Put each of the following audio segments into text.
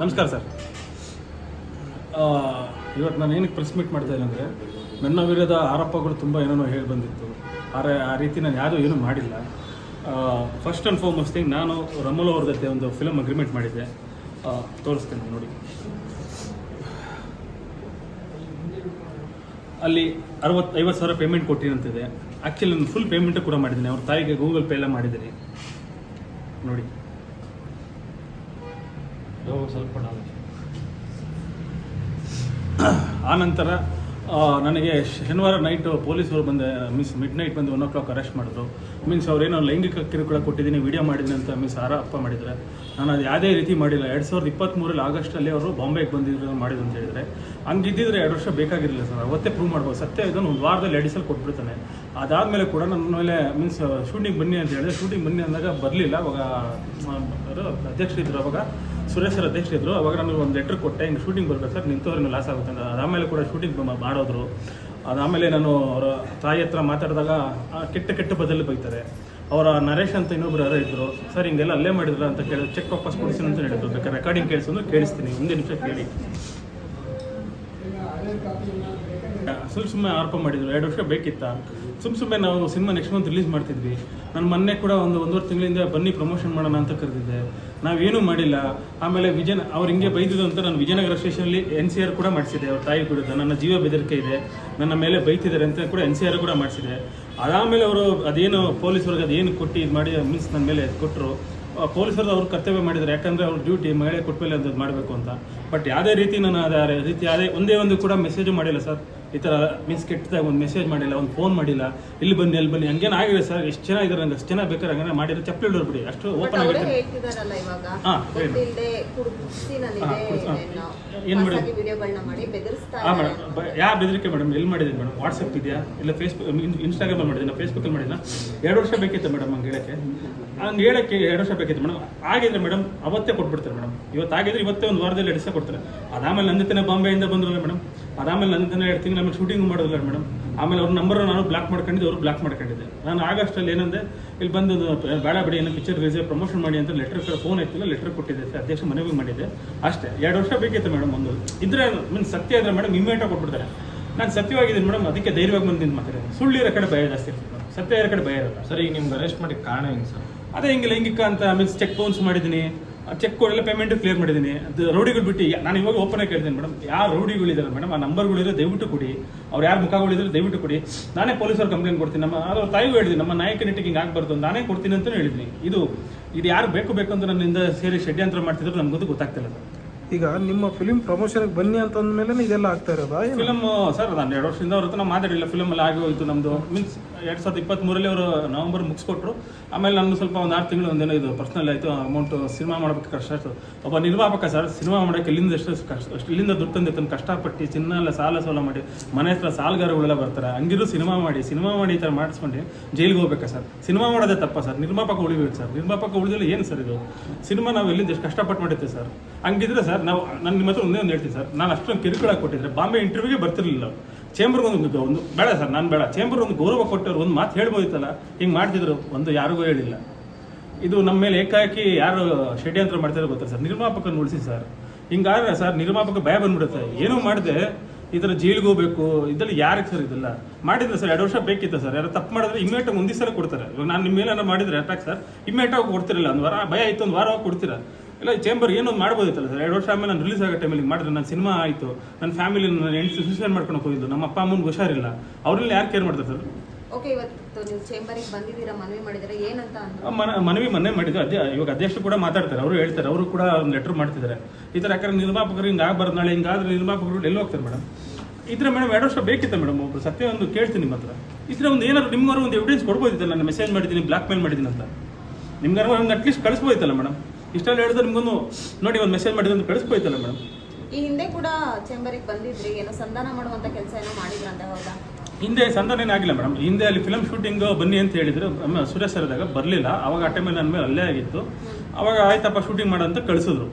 ನಮಸ್ಕಾರ ಸರ್. ಇವತ್ತು ನಾನು ಏನಕ್ಕೆ ಪ್ರೆಸ್ ಮೀಟ್ ಮಾಡ್ತಾ ಅಂದರೆ, ನನ್ನ ವಿರೋಧ ಆರೋಪಗಳು ತುಂಬ ಏನೇನೋ ಹೇಳಿ ಬಂದಿತ್ತು. ಆದರೆ ಆ ರೀತಿ ನಾನು ಯಾರು ಏನೂ ಮಾಡಿಲ್ಲ. ಫಸ್ಟ್ ಆ್ಯಂಡ್ ಫಾರ್ಮೋಸ್ಟ್ ಥಿಂಗ್ ನಾನು ರಮಲ್ ಅವ್ರ ಜೊತೆ ಒಂದು ಫಿಲಮ್ ಅಗ್ರಿಮೆಂಟ್ ಮಾಡಿದ್ದೆ. ತೋರಿಸ್ತೇನೆ ನೋಡಿ. ಅಲ್ಲಿ ಅರವತ್ತು, ಐವತ್ತು ಸಾವಿರ ಪೇಮೆಂಟ್ ಕೊಟ್ಟಿನಂತಿದೆ ಆ್ಯಕ್ಚುಲಿ ನಾನು ಫುಲ್ ಪೇಮೆಂಟು ಕೂಡ ಮಾಡಿದ್ದೀನಿ. ಅವ್ರ ತಾಯಿಗೆ ಗೂಗಲ್ ಪೇ ಎಲ್ಲ ಮಾಡಿದ್ದೀನಿ. ನೋಡಿ. ಸ್ವಲ್ಪ ನಾವು ಆ ನಂತರ ಆ, ನನಗೆ ಶನಿವಾರ ನೈಟು ಪೊಲೀಸರು ಬಂದು ಮೀನ್ಸ್ ಮಿಡ್ ನೈಟ್ ಬಂದು ಒನ್ ಓ ಕ್ಲಾಕ್ ಅರೆಸ್ಟ್ ಮಾಡಿದ್ರು. ಮೀನ್ಸ್ ಅವ್ರೇನೋ ಲೈಂಗಿಕ ಕಿರುಕುಳ ಕೊಟ್ಟಿದ್ದೀನಿ ವಿಡಿಯೋ ಮಾಡಿದ್ದೀನಿ ಅಂತ ಮೀನ್ಸ್ ಅಪ್ಪ ಮಾಡಿದರೆ ನಾನು ಅದು ಯಾವುದೇ ರೀತಿ ಮಾಡಿಲ್ಲ. ಎರಡು ಸಾವಿರದ ಇಪ್ಪತ್ತ್ಮೂರಲ್ಲಿ ಆಗಸ್ಟಲ್ಲಿ ಅವರು ಬಾಂಬೆಗೆ ಬಂದಿದ್ರು ಮಾಡಿದ್ರು ಅಂತ ಹೇಳಿದರೆ. ಹಂಗಿದ್ದಿದ್ರೆ ಎರಡು ವರ್ಷ ಬೇಕಾಗಿರಲಿಲ್ಲ ಸರ್. ಅವತ್ತೇ ಪ್ರೂವ್ ಮಾಡ್ಬೋದು. ಸತ್ಯ ಇದನ್ನು ಒಂದು ವಾರದಲ್ಲಿ ಎಡಿಸಲ್ ಕೊಟ್ಬಿಡ್ತಾನೆ. ಅದಾದಮೇಲೆ ಕೂಡ ನನ್ನ ಮೇಲೆ ಮೀನ್ಸ್ ಶೂಟಿಂಗ್ ಬನ್ನಿ ಅಂತ ಹೇಳಿದ್ರೆ ಶೂಟಿಂಗ್ ಬನ್ನಿ ಅಂದಾಗ ಬರಲಿಲ್ಲ. ಅವಾಗ ಅಧ್ಯಕ್ಷರಿದ್ದರು ಅವಾಗ. ಸುರೇಶ್ ಸರ್ ಅಧ್ಯಕ್ಷರಿದ್ರು. ಅವಾಗ ನಾನು ಒಂದು ಲೆಟ್ರ್ ಕೊಟ್ಟೆ, ಹಿಂಗೆ ಶೂಟಿಂಗ್ ಬರ್ಬೇಕು ಸರ್ ನಿಂತವ್ರಿಗೆ ಲಾಸ್ ಆಗುತ್ತೆ ಅಂತ. ಅದಾದಮೇಲೆ ಕೂಡ ಶೂಟಿಂಗ್ ಮಾಡೋದ್ರು ಅದಾದಮೇಲೆ ನಾನು ಅವರ ತಾಯಿ ಹತ್ರ ಮಾತಾಡಿದಾಗ ಕೆಟ್ಟ ಕೆಟ್ಟ ಬದಲು ಬೈತಾರೆ. ಅವರ ನರೇಶ್ ಅಂತ ಇನ್ನೊಬ್ರು ಯಾರೋ ಇದ್ದರು ಸರ್, ಹಿಂಗೆಲ್ಲ ಅಲ್ಲೇ ಮಾಡಿದ್ರ? ಅಂತ ಕೇಳಿ ಚೆಕ್ ವಾಪಸ್ ಕೊಡಿಸಿ ಅಂತ ಹೇಳಿದ್ರು. ಬೇಕಾದ್ರೆ ರೆಕಾರ್ಡಿಂಗ್ ಕೇಳಿಸಿದ್ರು ಕೇಳಿಸ್ತೀನಿ. ಒಂದೇ ನಿಮಿಷ ಕೇಳಿ. ಸುಮ್ ಸುಮ್ಮನೆ ಆರೋಪ ಮಾಡಿದ್ರು. ಎರಡು ವರ್ಷ ಬೇಕಿತ್ತ? ಸುಮ್ ಸುಮ್ಮನೆ ನಾವು ಸಿನಿಮಾ ನೆಕ್ಸ್ಟ್ ಮಂತ್ ರಿಲೀಸ್ ಮಾಡ್ತಿದ್ವಿ. ನಾನು ಮೊನ್ನೆ ಕೂಡ ಒಂದು ಒಂದೂವರೆ ತಿಂಗಳಿಂದ ಬನ್ನಿ ಪ್ರಮೋಷನ್ ಮಾಡೋಣ ಅಂತ ಕರೆದಿದ್ದೆ. ನಾವೇನೂ ಮಾಡಿಲ್ಲ. ಆಮೇಲೆ ವಿಜಯನ, ಅವ್ರು ಹಿಂಗೆ ಬೈದಿದ್ದು ಅಂತ ನಾನು ವಿಜಯನಗರ ಸ್ಟೇಷನಲ್ಲಿ ಎನ್ ಸಿ ಆರ್ ಕೂಡ ಮಾಡಿಸಿದೆ ಅವ್ರ ತಾಯಿ ಕೂಡ ನನ್ನ ಜೀವ ಬೆದರಿಕೆ ಇದೆ. ನನ್ನ ಮೇಲೆ ಬೈತಿದ್ದಾರೆ ಅಂತ ಕೂಡ ಎನ್ ಸಿ ಆರ್ ಕೂಡ ಮಾಡಿಸಿದೆ ಅದಾದಮೇಲೆ ಅವರು ಅದೇನು ಪೊಲೀಸರಿಗೆ ಅದೇನು ಕೊಟ್ಟು ಇದು ಮಾಡಿ, ಮೀನ್ಸ್ ನನ್ನ ಮೇಲೆ ಕೊಟ್ಟರು ಪೊಲೀಸರು ಅವ್ರು ಕರ್ತವ್ಯ ಮಾಡಿದ್ರು ಯಾಕಂದರೆ ಅವ್ರ ಡ್ಯೂಟಿ ಮಹಿಳೆ ಕೊಟ್ಟ ಮೇಲೆ ಅದು ಮಾಡಬೇಕು ಅಂತ. ಬಟ್ ಯಾವುದೇ ರೀತಿ ನಾನು ಅದೇ ರೀತಿ ಯಾವುದೇ ಒಂದೇ ಒಂದು ಕೂಡ ಮೆಸೇಜು ಮಾಡಿಲ್ಲ ಸರ್. ಈ ಥರ ಮೀನ್ಸ್ ಕೆಟ್ಟದಾಗ ಒಂದು ಮೆಸೇಜ್ ಮಾಡಿಲ್ಲ ಒಂದು ಫೋನ್ ಮಾಡಿಲ್ಲ ಇಲ್ಲಿ ಬನ್ನಿ ಅಲ್ಲಿ ಬನ್ನಿ ಹಂಗೇನು ಆಗಿದೆ ಸರ್ ಎಷ್ಟು ಜನ ಇದ್ದಾರೆ ನಂಗೆ ಅಷ್ಟು ಜನ ಬೇಕಾದ್ರೆ ಹಂಗಾರೆ ಮಾಡಿದ್ರೆ ಚಪ್ಪಲಿ ಬಿಡಿ ಅಷ್ಟು ಓಪನ್ ಆಗಿರುತ್ತೆ ಹಾಂ. ಏನ್ ಮೇಡಮ್? ಹಾಂ ಮೇಡಮ್ ಯಾವ ಬೆದರಿಕೆ ಮೇಡಮ್ ಎಲ್ಲಿ ಮಾಡಿದ್ದೀನಿ ಮೇಡಮ್? ವಾಟ್ಸಪ್ ಇದೆಯಾ? ಇಲ್ಲ ಫೇಸ್ಬುಕ್ ಇನ್ಸ್ಟಾಗ್ರಾಮಲ್ಲಿ ಮಾಡಿದ್ದೀನಿ ಫೇಸ್ಬುಕ್ಕಲ್ಲಿ ಮಾಡಿಲ್ಲ ಎರಡು ವರ್ಷ ಬೇಕಿತ್ತು ಮೇಡಮ್ ಹಂಗೆ ಹೇಳಕ್ಕೆ. ಹಂಗೆ ಹೇಳಕ್ಕೆ ಎರಡು ವರ್ಷ ಬೇಕಿತ್ತು ಮೇಡಮ್. ಆಗಿದ್ರೆ ಮೇಡಮ್ ಅವತ್ತೇ ಕೊಟ್ಬಿಡ್ತಾರೆ ಮೇಡಮ್. ಇವತ್ತು ಆಗಿದ್ರೆ ಇವತ್ತೇ ಒಂದು ವಾರದಲ್ಲಿ ಎಡಿಸ ಕೊಡ್ತಾರೆ. ಅದಾಮೇಲೆ ನಂದಿತನೇ ಬಾಂಬೆಯಿಂದ ಬಂದ್ರಲ್ಲ ಮೇಡಮ್. ಅದಾಮೇಲೆ ನನ್ನ ತಾನೇ ಎರಡು ತಿಂಗಳು ಆಮೇಲೆ ಶೂಟಿಂಗ್ ಮಾಡೋದಿಲ್ಲ ಮೇಡಮ್. ಆಮೇಲೆ ಅವ್ರ ನಂಬರ್ ನಾನು ಬ್ಲಾಕ್ ಮಾಡ್ಕೊಂಡಿದ್ದೆ ಅವರು ಬ್ಲಾಕ್ ಮಾಡ್ಕೊಂಡಿದ್ದೆ. ನಾನು ಆಗಸ್ಟಲ್ಲಿ ಏನಂದೆ ಇಲ್ಲಿ ಬಂದು ಬೇಡ ಬಿಡಿ ಏನೋ ಪಿಕ್ಚರ್ ರಿಲೀಸ್ ಪ್ರಮೋಷನ್ ಮಾಡಿ ಅಂತ ಲೆಟರ್ ಫೋನ್ ಐತಿಲ್ಲ ಲೆಟರ್ ಕೊಟ್ಟಿದ್ದೆ ಸರ್ ಅಧ್ಯಕ್ಷ ಮನವಿ ಮಾಡಿದ್ದೆ. ಅಷ್ಟೇ ಎರಡು ವರ್ಷ ಬೇಕಿತ್ತು ಮೇಡಮ್ ಒಂದು. ಇದ್ರೆ ಮೀನ್ ಸತ್ಯ ಇದ್ರೆ ಮೇಡಮ್ ಇಮ್ಮಿಡಿಯೇಟಾಗಿ ಕೊಟ್ಬಿಡ್ತಾರೆ. ನಾನು ಸತ್ಯವಾಗಿದ್ದೀನಿ ಮೇಡಮ್ ಅದಕ್ಕೆ ಧೈರ್ಯವಾಗಿ ಬಂದು ನಿಂತು ಮಾತಾಡಿದೆ ಸುಳ್ಳಿರೋ ಕಡೆ ಭಯ ಜಾಸ್ತಿ ಇರ್ತದೆ. ಸತ್ಯ ಇರೋ ಕಡೆ ಭಯ ಇರಲ್ಲ ಸರ್ ಈಗ ನಿಮ್ಗೆ ಅರೆಸ್ಟ್ ಮಾಡಿ ಕಾರಣ ಏನು ಸರ್? ಅದೇ ಹಿಂಗೆ ಲೈಂಗಿಕ ಅಂತ ಮೀನ್ಸ್ ಚೆಕ್ ಬೌನ್ಸ್ ಮಾಡಿದ್ದೀನಿ. ಚೆಕ್ ಕೊಡೆಲ್ಲ ಪೇಮೆಂಟ್ ಕ್ಲಿಯರ್ ಮಾಡಿದ್ದೀನಿ. ಅದು ರೌಡಿಗಳು ಬಿಟ್ಟು ನಾನು ಇವಾಗ ಓಪನ್ ಆಗಿ ಕೇಳ್ತೀನಿ ಮೇಡಮ್ ಯಾರು ರೌಡಿಗಳಿದ್ದಾರೆ ಮೇಡಮ್ ಆ ನಂಬರ್ಗಳಿದ್ರೆ ದಯವಿಟ್ಟು ಕೊಡಿ. ಅವ್ರು ಯಾರು ಮುಖಗಳಿದ್ರೆ ದಯವಿಟ್ಟು ಕೊಡಿ. ನಾನೇ ಪೊಲೀಸರು ಕಂಪ್ಲೇಂಟ್ ಕೊಡ್ತೀನಿ. ನಮ್ಮ ಅವ್ರ ತಾಯಿಗೂ ಹೇಳಿದ್ದೀನಿ ನಮ್ಮ ನಾಯಕ ನಿಟ್ಟಿಗೆ ಹಿಂಗೆ ಆಗಬಾರ್ದು ನಾನೇ ಕೊಡ್ತೀನಿ ಅಂತಲೂ ಹೇಳಿದ್ದೀನಿ ಇದು ಇದು ಯಾರು ಬೇಕು ಬೇಕು ಅಂತ ನನ್ನಿಂದ ಸೇರಿ ಷಡ್ಯಂತ್ರ ಮಾಡ್ತಿದ್ರು ನಮ್ಗೊಂದು ಗೊತ್ತಾಗ್ತಿಲ್ಲ. ಈಗ ನಿಮ್ಮ ಫಿಲಿಂ ಪ್ರಮೋಷನ್ಗೆ ಬನ್ನಿ ಅಂತ ಅಂತಂದ್ಮೇಲೆ ಇದೆಲ್ಲ ಆಗ್ತಾ ಇರೋದಾ? ಫಿಲಮ್ ಸರ್, ನಾನು ಎರಡು ವರ್ಷದಿಂದ ಅವ್ರ ಹತ್ರ ಮಾತಾಡಿಲ್ಲ. ಫಿಲಮ್ ಎಲ್ಲ ಆಗಿ ಹೋಯ್ತು ನಮ್ಮದು ಮೀನ್ಸ್ ಎರಡು ಸಾವಿರದ ಇಪ್ಪತ್ತ್ಮೂರಲ್ಲಿ ಅವರು ನವಂಬರ್ ಮುಗಿಸ್ಕೊಟ್ರು. ಆಮೇಲೆ ನಾನು ಸ್ವಲ್ಪ ಒಂದು ಆರು ತಿಂಗಳು ಒಂದೇನೋ ಇದು ಪರ್ಸ್ನಲ್ ಆಯಿತು. ಅಮೌಂಟ್ ಸಿನಿಮಾ ಮಾಡೋಕ್ಕೆ ಕಷ್ಟ ಆಯಿತು. ಒಬ್ಬ ನಿರ್ಮಾಪಕ ಸರ್ ಸಿನಿಮಾ ಮಾಡೋಕ್ಕೆ ಇಲ್ಲಿಂದ ಎಷ್ಟು ಕಷ್ಟ, ಅಷ್ಟು ಇಲ್ಲಿಂದ ದುಡ್ಡು ತಂದಿತ್ತು ಕಷ್ಟಪಟ್ಟು ಚಿನ್ನ ಎಲ್ಲ ಸಾಲ ಸೋಲ ಮಾಡಿ, ಮನೆ ಹತ್ರ ಸಾಲಗಾರಗಳೆಲ್ಲ ಬರ್ತಾರೆ. ಹಂಗಿರು ಸಿನಿಮಾ ಮಾಡಿ ಸಿನಿಮಾ ಮಾಡಿ ಈ ಥರ ಮಾಡಿಸ್ಕೊಂಡು ಜೈಲಿಗೆ ಹೋಗ್ಬೇಕಾ ಸರ್? ಸಿನಿಮಾ ಮಾಡೋದೇ ತಪ್ಪ ಸರ್. ನಿರ್ಮಾಪಕ ಉಳಿಬೇಕು ಸರ್. ನಿರ್ಮಾಪಕ ಉಳಿದಿಲ್ಲ, ಏನು ಸರ್ ಇದು? ಸಿನಿಮಾ ನಾವು ಎಲ್ಲಿಂದ ಎಷ್ಟು ಕಷ್ಟಪಟ್ಟು ಮಾಡಿದ್ದೆ ಸರ್? ಹಂಗಿದ್ರೆ ಸರ್ ನಾವು ನಾನು ನಿಮ್ಮ ಹತ್ರ ಒಂದೇ ಒಂದು ಹೇಳ್ತೀನಿ ಸರ್. ನಾನು ಅಷ್ಟೊಂದು ಕಿರುಕುಳ ಕೊಟ್ಟಿದ್ರೆ ಬಾಂಬೆ ಇಂಟರ್ವ್ಯೂಗೆ ಬರ್ತಿರ್ಲಿಲ್ಲ ಚೇಂಬರ್ಗೆ ಒಂದು ಒಂದು ಬೇಡ ಸರ್, ನಾನು ಬೇಡ. ಚೇಂಬರ್ ಒಂದು ಗೌರವ ಕೊಟ್ಟವ್ರು, ಒಂದು ಮಾತು ಹೇಳ್ಬೋದಿತ್ತಲ್ಲ, ಹಿಂಗೆ ಮಾಡ್ತಿದ್ರು, ಒಂದು ಯಾರಿಗೂ ಹೇಳಿಲ್ಲ. ಇದು ನಮ್ಮ ಮೇಲೆ ಏಕಾಏಕಿ ಯಾರು ಷಡ್ಯಂತ್ರ ಮಾಡ್ತಾರೆ ಗೊತ್ತಾ ಸರ್? ನಿರ್ಮಾಪಕನ ಉಳಿಸಿ ಸರ್. ಹಿಂಗಾದ್ರೆ ಸರ್, ನಿರ್ಮಾಪಕ ಭಯ ಬಂದ್ಬಿಡುತ್ತೆ. ಏನೂ ಮಾಡಿದೆ, ಈ ಥರ ಜೈಲಿಗೆ ಹೋಗ್ಬೇಕು ಇದರಲ್ಲಿ ಯಾರಿಗೆ ಸರ್ ಇದೆಲ್ಲ? ಮಾಡಿದ್ರೆ ಸರ್, ಎರಡು ವರ್ಷ ಬೇಕಿತ್ತು ಸರ್. ಯಾರು ತಪ್ಪು ಮಾಡಿದ್ರೆ ಒಂದು ಸಲ ಕೊಡ್ತಾರೆ. ಇವಾಗ ನಾನು ನಿಮ್ಮ ಮೇಲೆ ಮಾಡಿದ್ರೆ ಅಟ್ಯಾಕ್ ಸರ್. ಇಮ್ಮಿಡಿಯೇಟಾಗಿ ಕೊಡ್ತಿರಲಿಲ್ಲ, ಒಂದು ವಾರ ಭಯ ಇತ್ತು, ಒಂದು ವಾರ ಕೊಡ್ತೀರಾ? ಇಲ್ಲ ಚೇಂಬರ್ ಏನೊಂದು ಮಾಡ್ಬೋದಿತ್ತಲ್ಲ ಸರ್ ಎರಡು ವರ್ಷ ಆಮೇಲೆ ನಾನು ರಿಲೀಸ್ ಆಗೋ ಟೈಮಲ್ಲಿ ಮಾಡಿದ್ರೆ. ನನ್ನ ಸಿನಿಮಾ ಆಯಿತು. ನನ್ನ ಫ್ಯಾಮಿಲಿ ನನ್ನ ಹೆಂಡತಿ ಸೂಸೈಡ್ ಮಾಡ್ಕೊಂಡು ಹೋಗಿದ್ದು. ನಮ್ಮ ಅಪ್ಪ ಅಮ್ಮನಿಗೆ ಹುಷಾರಿಲ್ಲ. ಅವ್ರಲ್ಲಿ ಯಾರು ಕೇರ್ ಮಾಡ್ತಾರೆ ಸರ್ ಓಕೆ ಇವತ್ತು ನೀವು ಚೇಂಬರಿಗೆ ಬಂದಿದ್ದೀರಾ ಮನವಿ ಮಾಡಿದ್ರೆ ಏನಂತ ಅಂದ್ರು? ಮನ ಮನವಿ ಮೊನ್ನೆ ಮಾಡಿದ್ದು ಅದೇ ಇವಾಗ ಅಧ್ಯಕ್ಷರು ಕೂಡ ಮಾತಾಡ್ತಾರೆ. ಅವರು ಹೇಳ್ತಾರೆ. ಅವರು ಕೂಡ ಒಂದು ಲೆಟರ್ ಮಾಡ್ತಿದ್ದಾರೆ. ಈ ಥರ ಯಾಕಂದ್ರೆ ನಿರ್ಮಾಪಕರು ಹಿಂಗೆ ಆಗ್ಬಾರ್ದು ನಾಳೆ ಹಿಂಗಾದ್ರೆ ನಿರ್ಮಾಪಕರು ಎಲ್ಲಿ ಹೋಗ್ತಾರೆ ಮೇಡಮ್ ಇದ್ರೆ ಮೇಡಮ್ ಎರಡು ವರ್ಷ ಬೇಕಿತ್ತು ಮೇಡಮ್ ಒಬ್ರು ಸತ್ಯ ಒಂದು ಕೇಳ್ತೀನಿ ನಿಮ್ಮ ಹತ್ರ. ಇದ್ರೆ ಒಂದು ಏನಾದ್ರು ನಿಮ್ಗಾರು ಒಂದು ಎವಿಡೆನ್ಸ್ ಕೊಡ್ಬೋದಿತ್ತಲ್ಲ? ನಾನು ಮೆಸೇಜ್ ಮಾಡಿದ್ದೀನಿ ಬ್ಲಾಕ್ ಮೇಲ್ ಮಾಡಿದ್ದೀನಿ ಅಂತ. ನಿಮ್ಗಾರು ಒಂದು ಅಟ್ಲೀಸ್ಟ್ ಕಳಿಸ್ಬೋದಿತ್ತಲ್ಲ ಮೇಡಮ್ ಇಷ್ಟೆಲ್ಲ ಹೇಳಿದ್ರೆ ನಿಮ್ಗೊಂದು ನೋಡಿ ಒಂದು ಮೆಸೇಜ್ ಮಾಡಿದ್ರೆ ಅಂತ ಕಳಿಸ್ಬೋದಿತ್ತಲ್ಲ ಮೇಡಮ್ ಈ ಹಿಂದೆ ಕೂಡ ಚೇಂಬರಿಗೆ ಬಂದಿದ್ರಿ ಏನೋ ಸಂಧಾನ ಮಾಡುವಂತ ಕೆಲಸ ಏನೋ ಮಾಡಿದ್ರಂತೆ ಹೌದಾ? ಹಿಂದೆ ಸಂಧಾನ ಏನಾಗಿಲ್ಲ ಮೇಡಮ್ ಹಿಂದೆ ಅಲ್ಲಿ ಫಿಲಮ್ ಶೂಟಿಂಗ್ ಬನ್ನಿ ಅಂತ ಹೇಳಿದ್ರು ಸುರೇಶ್ ಸುರೇಶ್ ಸರ್ದಾಗ ಬರಲಿಲ್ಲ. ಅವಾಗ ಆ ಟೈಮಲ್ಲಿ ನನ್ನ ಮೇಲೆ ಅಲ್ಲೇ ಆಗಿತ್ತು. ಅವಾಗ ಆಯ್ತಪ್ಪ ಶೂಟಿಂಗ್ ಮಾಡು ಅಂತ ಕಳಿಸಿದ್ರು.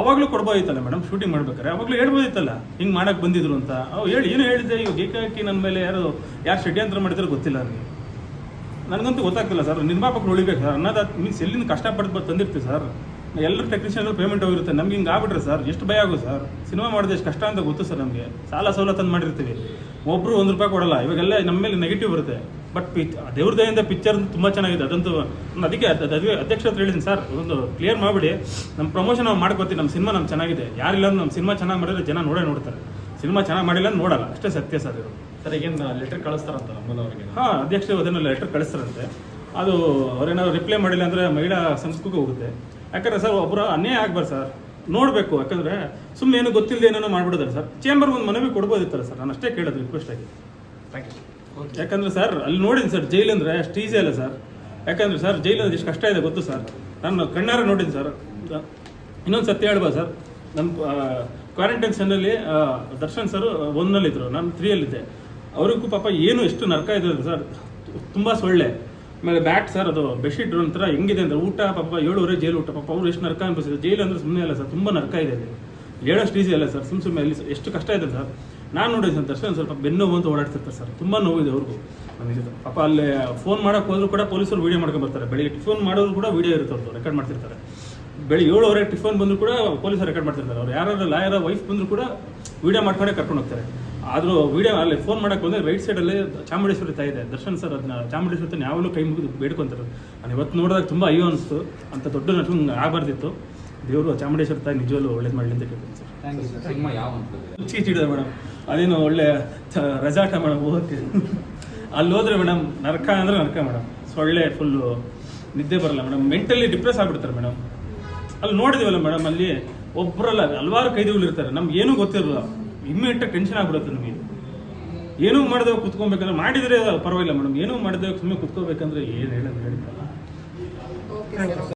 ಅವಾಗಲೂ ಕೊಡ್ಬೋದಿತ್ತಲ್ಲ ಮೇಡಮ್ ಶೂಟಿಂಗ್ ಮಾಡ್ಬೇಕಾರೆ ಅವಾಗಲೂ ಹೇಳ್ಬೋದಿತ್ತಲ್ಲ ಹಿಂಗೆ ಮಾಡಕ್ಕೆ ಬಂದಿದ್ರು ಅಂತ. ಅವು ಹೇಳಿ ಏನು ಹೇಳಿದೆ ಇವಾಗ ಏಕಾಕಿ ನನ್ನ ಮೇಲೆ ಯಾರು ಯಾರು ಷಡ್ಯಂತ್ರ ಮಾಡಿದ್ರು ಗೊತ್ತಿಲ್ಲ ನನಗೆ ನನಗಂತೂ ಗೊತ್ತಾಗ್ತಿಲ್ಲ ಸರ್ ನಿರ್ಮಾಪಕರು ಉಳಿಬೇಕು ಸರ್ ಅನ್ನೋದು ಮೀನ್ಸ್ ಎಲ್ಲಿಂದ ಕಷ್ಟಪಟ್ಟು ಬಂದು ತಂದಿರ್ತೀವಿ ಸರ್ ಎಲ್ಲರೂ ಟೆಕ್ನಿಷಿಯನ್ ಪೇಮೆಂಟ್ ಹೋಗಿರುತ್ತೆ. ನಮ್ಗೆ ಹಿಂಗೆ ಆಗ್ಬಿಟ್ರೆ ಸರ್ ಎಷ್ಟು ಭಯ ಆಗುತ್ತೆ ಸರ್ ಸಿನಿಮಾ ಮಾಡಿದೆ ಎಷ್ಟು ಕಷ್ಟ ಅಂತ ಗೊತ್ತು ಸರ್ ನಮಗೆ. ಸಾಲ ಸವಲತ್ತನ್ನು ಮಾಡಿರ್ತೀವಿ. ಒಬ್ರು ಒಂದು ರೂಪಾಯಿ ಕೊಡಲ್ಲ. ಇವಾಗೆಲ್ಲ ನಮ್ಮ ಮೇಲೆ ನೆಗೆಟಿವ್ ಬರುತ್ತೆ. ಬಟ್ ಪಿಚ್ ದೇವ್ರದಯಿಂದ ಪಿಕ್ಚರ್ ತುಂಬ ಚೆನ್ನಾಗಿದೆ. ಅದಂತೂ ನಾನು ಅದಕ್ಕೆ ಅದ್- ಅದ್- ಅದ್- ಅಧ್ಯಕ್ಷ ಹತ್ರ ಹೇಳಿದ್ದೀನಿ ಸರ್ ಒಂದು ಕ್ಲಿಯರ್ ಮಾಡಿಬಿಡಿ. ನಮ್ಮ ಪ್ರಮೋಷನ್ ನಾವು ಮಾಡ್ಕೊತೀವಿ. ನಮ್ಮ ಸಿನಿಮಾ ನಮ್ಮ ಚೆನ್ನಾಗಿದೆ. ಯಾರಿಲ್ಲ ಅಂದ್ರೆ ನಮ್ಮ ಸಿನಿಮಾ ಚೆನ್ನಾಗಿ ಮಾಡಿದ್ರೆ ಜನ ನೋಡೇ ನೋಡ್ತಾರೆ. ಸಿನಿಮಾ ಚೆನ್ನಾಗಿ ಮಾಡಿಲ್ಲ ಅಂದ್ರೆ ನೋಡಲ್ಲ. ಅಷ್ಟೇ ಸತ್ಯ ಸರ್ ಇವರು ಸರ್ ಈಗೇನು ಲೆಟರ್ ಕಳಿಸ್ತಾರಂತ ಮೂಲವರಿಗೆ ಹಾಂ ಅಧ್ಯಕ್ಷರು ಅದನ್ನು ಲೆಟರ್ ಕಳಿಸ್ತಾರಂತೆ. ಅದು ಅವ್ರೇನಾದ್ರು ರಿಪ್ಲೈ ಮಾಡಿಲ್ಲ ಅಂದರೆ ಮಹಿಳಾ ಸಂಸ್ಥೆಗೂ ಹೋಗುತ್ತೆ. ಯಾಕಂದ್ರೆ ಸರ್ ಒಬ್ಬರು ಅನ್ಯಾಯ ಆಗ್ಬಾರ್ದು ಸರ್. ನೋಡಬೇಕು ಯಾಕಂದ್ರೆ ಸುಮ್ಮನೆ ಏನು ಗೊತ್ತಿಲ್ಲದೆ ಏನೇನೋ ಮಾಡ್ಬಿಡೋದಲ್ಲ ಸರ್. ಚೇಂಬರ್ ಒಂದು ಮನವಿ ಕೊಡ್ಬೋದಿತ್ತಲ್ಲ ಸರ್ ನಾನು ಅಷ್ಟೇ ಕೇಳೋದು ರಿಕ್ವೆಸ್ಟ್ ಆಗಿ. ಯಾಕಂದ್ರೆ ಸರ್ ಅಲ್ಲಿ ನೋಡಿನಿ ಸರ್ ಜೈಲ್ ಅಂದ್ರೆ ಅಷ್ಟು ಈಸಿ ಅಲ್ಲ ಸರ್. ಯಾಕಂದ್ರೆ ಸರ್ ಜೈಲ್ ಅಂದ್ರೆ ಎಷ್ಟು ಕಷ್ಟ ಇದೆ ಗೊತ್ತು ಸರ್. ನಾನು ಕಣ್ಣಾರ ನೋಡಿನಿ ಸರ್. ಇನ್ನೊಂದು ಸತ್ಯ ಹೇಳ್ಬೋದು ಸರ್. ನಮ್ಮ ಕ್ವಾರಂಟೈನ್ ಸೆನ್ನಲ್ಲಿ ದರ್ಶನ್ ಸರ್ ಒಂದಲ್ಲಿದ್ದರು ನಾನು ತ್ರೀಯಲ್ಲಿದ್ದೆ ಅವ್ರಿಗೂ ಪಾಪ ಏನು ಎಷ್ಟು ನರಕ ಇದೆ ಸರ್ ತುಂಬ ಸೊಳ್ಳೆ. ಆಮೇಲೆ ಬ್ಯಾಟ್ ಸರ್, ಅದು ಬೆಡ್ಶೀಟ್ ಒಂಥರ ಹೆಂಗಿದೆ ಅಂದ್ರೆ ಊಟ ಪಾಪ ಏಳುವರೆ ಜೈಲು ಊಟ, ಪಾಪ ಅವ್ರು ಎಷ್ಟು ನರಕ ಅನ್ಪಿಸಿದೆ ಜೈಲು ಅಂದ್ರೆ ಸುಮ್ಮನೆ ಅಲ್ಲ ಸರ್, ತುಂಬ ನರಕ ಇದೆ ಅಲ್ಲಿ. ಹೇಳೋಷ್ಟು ಈಸಿ ಅಲ್ಲ ಸರ್ ಸುಮ್ಮ ಸುಮ್ಮನೆ ಅಲ್ಲಿ ಎಷ್ಟು ಕಷ್ಟ ಇದೆ ಸರ್. ನಾನು ನೋಡಿದ ದರ್ಶನ್ ಸ್ವಲ್ಪ ಬೆನ್ನು ಅಂತ ಓಡಾಡ್ತಿರ್ತಾರೆ ಸರ್. ತುಂಬ ನೋವಿದೆ ಅವ್ರಿಗೂ. ಪಾಪ ಅಲ್ಲಿ ಫೋನ್ ಮಾಡೋಕೆ ಹೋದ್ರು ಕೂಡ ಪೊಲೀಸರು ವೀಡಿಯೋ ಮಾಡ್ಕೊಂಡು ಬರ್ತಾರೆ. ಬೆಳಿಗ್ಗೆ ಟಿಫನ್ ಮಾಡೋರು ಕೂಡ ವೀಡಿಯೋ ಇರುತ್ತೆ ಅವ್ರದ್ದು ರೆಕಾರ್ಡ್ ಮಾಡ್ತಿರ್ತಾರೆ. ಬೆಳಿಗ್ಗೆ ಏಳುವರೆ ಟಿಫನ್ ಬಂದ್ರು ಕೂಡ ಪೊಲೀಸರು ರೆಕಾರ್ಡ್ ಮಾಡ್ತಿರ್ತಾರೆ. ಅವ್ರು ಯಾರು ಲಾಯರ ವೈಫ್ ಬಂದ್ರು ಕೂಡ ವೀಡಿಯೋ ಮಾಡ್ಕೊಂಡೇ ಕರ್ಕೊಂಡು ಹೋಗ್ತಾರೆ. ಆದರೂ ವಿಡಿಯೋ ಅಲ್ಲಿ ಫೋನ್ ಮಾಡಕ್ಕೆ ಬಂದರೆ ರೈಟ್ ಸೈಡಲ್ಲಿ ಚಾಮುಂಡೇಶ್ವರಿ ತಾಯಿ ಇದೆ. ದರ್ಶನ್ ಸರ್ ಅದನ್ನ ಚಾಮುಂಡೇಶ್ವರಿ ತಾಯಿ ಯಾವಾಗಲೂ ಕೈ ಮುಗಿದು ಬೇಡ್ಕೊಂತಾರೆ. ನಾನು ಇವತ್ತು ನೋಡಿದಾಗ ತುಂಬ ಅಯ್ಯೋ ಅನಿಸ್ತು. ಅಂತ ದೊಡ್ಡ ನಟ ಆಗಬಾರ್ದಿತ್ತು. ದೇವರು ಚಾಮುಂಡೇಶ್ವರಿ ತಾಯಿ ನಿಜವಲ್ಲೂ ಒಳ್ಳೇದು ಮಾಡಲಿ ಅಂತ ಕೇಳ್ತೀನಿ sir thank you sir cinema ಯಾವ ಹಂತದಲ್ಲಿ ಚೀಚಿಡಿದೆ ಮೇಡಮ್ ಅದೇನು ಒಳ್ಳೆ ರೆಸಾರ್ಟ ಮೇಡಮ್ ಹೋಗಕ್ಕೆ ಅಲ್ಲಿ ಹೋದ್ರೆ ಮೇಡಮ್ ನರಕ ಅಂದರೆ ನರಕ ಮೇಡಮ್ ಸೊಳ್ಳೆ ಫುಲ್ಲು ನಿದ್ದೆ ಬರಲ್ಲ ಮೇಡಮ್ ಮೆಂಟಲಿ ಡಿಪ್ರೆಸ್ ಆಗ್ಬಿಡ್ತಾರೆ ಮೇಡಮ್ ಅಲ್ಲಿ ನೋಡಿದಿವಲ್ಲ ಮೇಡಮ್ ಅಲ್ಲಿ ಒಬ್ಬರಲ್ಲ ಹಲವಾರು ಕೈದಿಗಳು ಇರ್ತಾರೆ ನಮ್ಗೆ ಏನೂ ಗೊತ್ತಿರಲ್ಲ ಇಮ್ಮಿಡಿಯೇಟ್ ಟೆನ್ಷನ್ ಆಗ್ಬಿಡುತ್ತೆ ನಮಗೆ. ಏನೂ ಮಾಡಿದೆ ಕುತ್ಕೊಬೇಕಂದ್ರೆ, ಮಾಡಿದ್ರೆ ಪರವಾಗಿಲ್ಲ ಮೇಡಮ್ ಏನೂ ಮಾಡಿದೆ ಸುಮ್ಮನೆ ಕುತ್ಕೋಬೇಕಂದ್ರೆ ಏನು ಹೇಳೋದು ಹೇಳಿ.